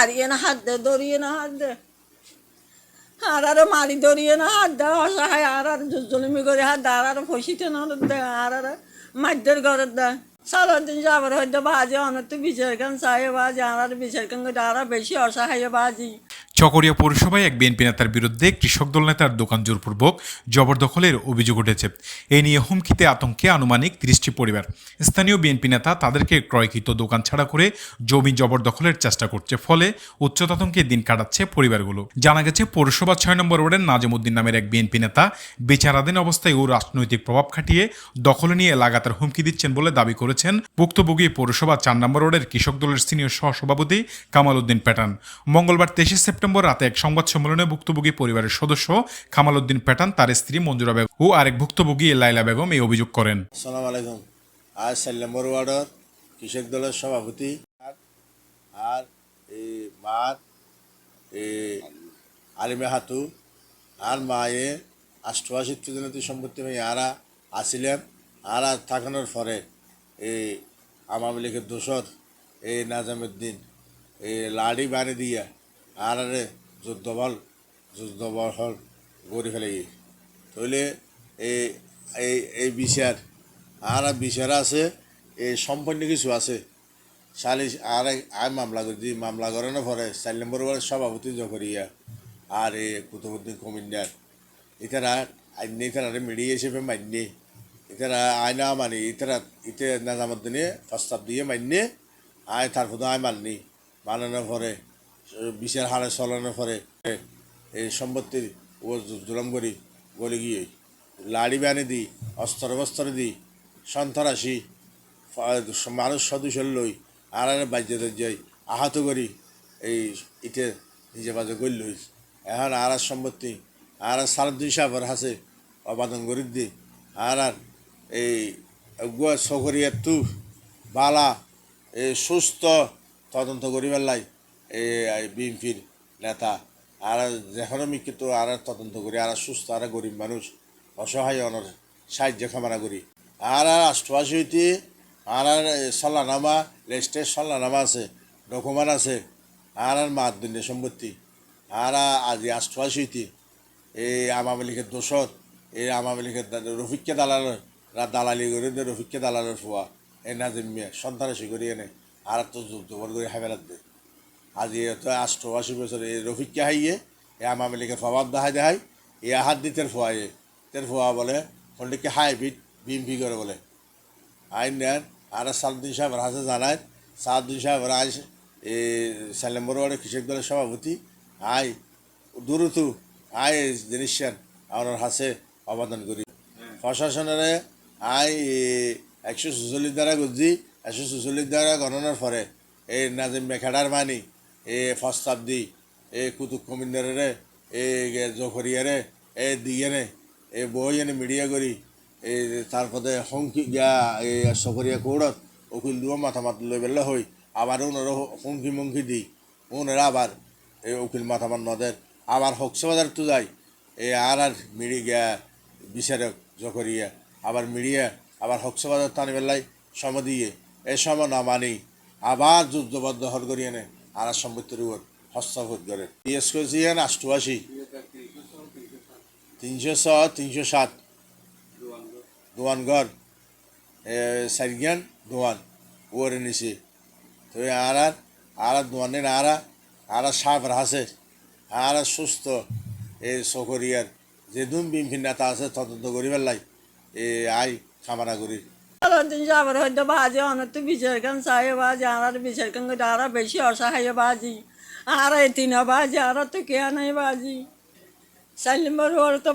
হারিয়ে না হাত দে দড়িয়ে না হাত দে আর আরও মারি দড়িয়ে না হাত দে অসহায়, আর আর জুলমি করে হাত দে আর আরও ফসিতে না দে আর আর মাদ্যের ঘরে দে সারার দিন যাবার হয়তো বাজে অনেক তো বিচার কান চাই বাজে আর আর বিচার কান আর বেশি অসহায় বাজি। চকরিয়া পৌরসভায় এক বিএনপি নেতার বিরুদ্ধে কৃষক দল নেতার দোকান জোরপূর্বক জবরদখলের অভিযোগ উঠেছে। এ নিয়ে হুমকিতে আতঙ্কে আনুমানিক ত্রিশটি পরিবার। স্থানীয় বিএনপি নেতা তাদেরকে ক্রয়কৃত দোকান ছাড়া করে জমি জবরদখলের চেষ্টা করছে, ফলে উচ্চতাতঙ্কে দিন কাটাচ্ছে পরিবারগুলো। জানা গেছে, পৌরসভা ছয় নম্বর ওয়ার্ডের নাজমুদ্দিন নামের এক বিএনপি নেতা বিচারাধীন অবস্থায় ও রাজনৈতিক প্রভাব খাটিয়ে দখলে নিয়ে লাগাতার হুমকি দিচ্ছেন বলে দাবি করেছেন ভুক্তভোগী পৌরসভা চার নম্বর ওয়ার্ডের কৃষক দলের সিনিয়র সহসভাপতি কামাল উদ্দিন প্যাটার্ন। মঙ্গলবার তেইশে সেপ্টেম্বর রাতে এক সংবাদ সম্মেলনে ভুক্তভোগী পরিবারের সদস্য কামাল উদ্দিন প্যাটান তার স্ত্রী মঞ্জুরা বেগম ও আরেক ভুক্তভোগী লাইলা বেগম এই অভিযোগ করেন। সালাম আলাইকুম। আজ চার নম্বর ওয়ার্ডর কৃষক দলের সভাপতি আর- এই মার এই আলিমে হাতু আর মায়ে অষ্টআশি প্রজনতি সম্পত্তি মেয়ে আরা আসিলেন। আরা থাকানোর পরে এই আওয়ামী দোসর এই নাজামুদ্দিন এই লাড়ি বানি দিয়া আর আরে যুদ্ধবল যুদ্ধবল গড়ি ফেলে গিয়ে। তাহলে এই এই এই বিচার, আর বিচার আছে, এই সম্পন্ন কিছু আছে। সালিশ, আর আর মামলা করে দিই মামলা করানোর পরে, চার নম্বর ওয়ার্ডের সভাপতি জকরিয়া আর এ কুতুবুদ্দিন কমিন্ডার ইতারা আইনে ইতারা মিডিয়া হিসেবে মান্যে ইতারা আয়না মানে ইতারা ইতে নাজামুদ্দিনে প্রস্তাব দিয়ে মান্যে আয় তারপর আয় মাননি। মানানোর পরে বিচার হারে চলানোর পরে এই সম্পত্তির ও জুলম করি গলে গিয়ে লাড়ি বানি দিই অস্ত্র বস্ত্র দিই সন্ত্রাসী মানুষ সদস্য লই আর বাজ্যতে যাই আহত করি এই ইতে নিজে বাজে গল লই এখন আর আর সম্পত্তি, আর আর সালুদ্দিন সাহেবের হাসে অবাদন করি দি, আর আর এই গুয়া সকরিয়া তু বালা, এই সুস্থ তদন্ত করি পেলাই এই বিএনপির নেতা আর যেখানে মিক্ষিত আর আর তদন্ত করি আর সুস্থ আর গরিব মানুষ অসহায় অনর সাহায্য কামনা করি আর আর অষ্টআশি হইতে আর আর সল্লানামা লেস্টের সল্লানামা আছে ডকুমেন্ট আছে আর আর মাদ্দিনের সম্পত্তি আর আজি অষ্টআশি হইতে এই আওয়ামী লীগের দোষর এই আওয়ামী লীগের রফিককে দালালের দালালি করে রফিককে দালালের ফুয়া এ নাজিম মিয়া করি এনে আর তো যুদ্ধ করে হাইবেলার দে। আজি এত অষ্টআশি বছর এই রফিককে হাইয়ে এ আওয়ামী লীগের প্রভাব দেখায় দেখায়, এ হাত দি তের ফুয়ায়ে, তের ফুয়া বলে পন্ডিতকে হাই বিট বিএমপি করে বলে। আইন নেন, আর সালুদ্দিন সাহেবের হাতে জানায় সালুদ্দিন সাহেবের আজ এ সালেম বড়োয়ারে কৃষক দলের সভাপতি, আই দ্রুত, আই জিনিসের আমার হাসে অবদান করি। প্রশাসনের আই একশো চুচল্লিশ দ্বারা গুজি একশো চুচল্লিশ দ্বারা গণনার পরে, এই নাজিম মেখাডার মানি এ প্রস্তাব দি এ কুতুব কমিন্দারে এ জখরিয়ারে এ দিয়েনে এ বই এনে মিডিয়া করি এই তারপরে হুমকি গিয়া এই সকরিয়া কৌড়ত উকিল দুয়া মাথা মাত লই বেলা হই আবার ওনারা হুমকি দি ওনারা আবার এই উকিল মাথা মাত নদের আবার হকসবাজার তো যায় এই আর আর মিডি গিয়া বিচারক জকরিয়া আবার মিডিয়া আবার হকসবাজার টানি বেলাই সম দিয়ে এই সম না মানি আবার যুদ্ধবদ্ধ হল করি এনে আর সম্পত্তির উপর হস্তক্ষেপ করে। পিএস করেছি অষ্টআশি তিনশো ছ, তিনশো সাত। দোয়ানগড়। সাইগান দোয়ান। ওরে নিছি। তো আর আর আর দোয়ানের আর আর সাপ হাসে আর সুস্থ এই সকরিয়ার দুম বিএমপি নেতা আছে, তদন্ত করি পেলাই এ আই খামারা করি। সারার দিন যাবার হয়তো বাজে অনেক তো বিচার কান চাই বাজে আর আর বিচার কান করে আর বেশি অসহায় বাজি আর তিন বাজে আর তো কে নাই বাজি সালিম বড় তো